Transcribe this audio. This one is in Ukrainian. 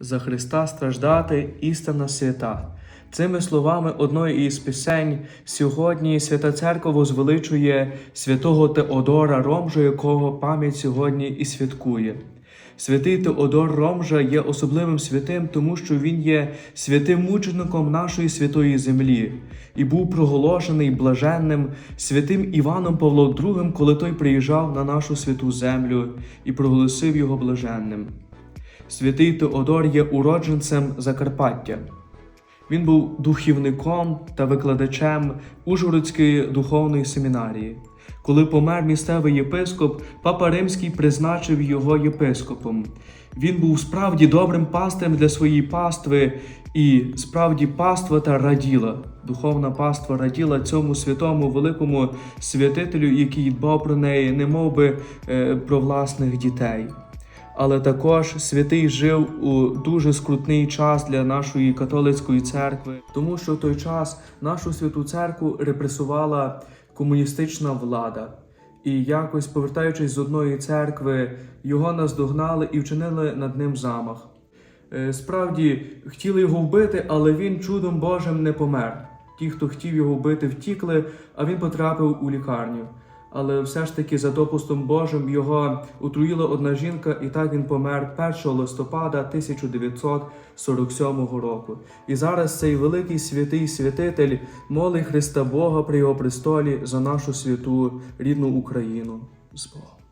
За Христа страждати істина свята. Цими словами одної із пісень сьогодні Свята Церква возвеличує святого Теодора Ромжа, якого пам'ять сьогодні і святкує. Святий Теодор Ромжа є особливим святим, тому що він є святим мучеником нашої святої землі і був проголошений блаженним святим Іваном Павлом II, коли той приїжджав на нашу святу землю і проголосив його блаженним. Святий Теодор є уродженцем Закарпаття. Він був духівником та викладачем Ужгородської духовної семінарії. Коли помер місцевий єпископ, папа Римський призначив його єпископом. Він був справді добрим пастирем для своєї пастви, і справді паства та раділа. Духовна паства раділа цьому святому великому святителю, який дбав про неї, немов би е, про власних дітей. Але також святий жив у дуже скрутний час для нашої католицької церкви, тому що в той час нашу святу церкву репресувала комуністична влада. І якось, повертаючись з одної церкви, його наздогнали і вчинили над ним замах. Е, Справді хотіли його вбити, але він чудом Божим не помер. Ті, хто хотів його вбити, втікли, а він потрапив у лікарню. Але все ж таки за допустом Божим його отруїла одна жінка, і так він помер 1 листопада 1947 року. І зараз цей великий святий святитель молить Христа Бога при його престолі за нашу святу рідну Україну з Богом.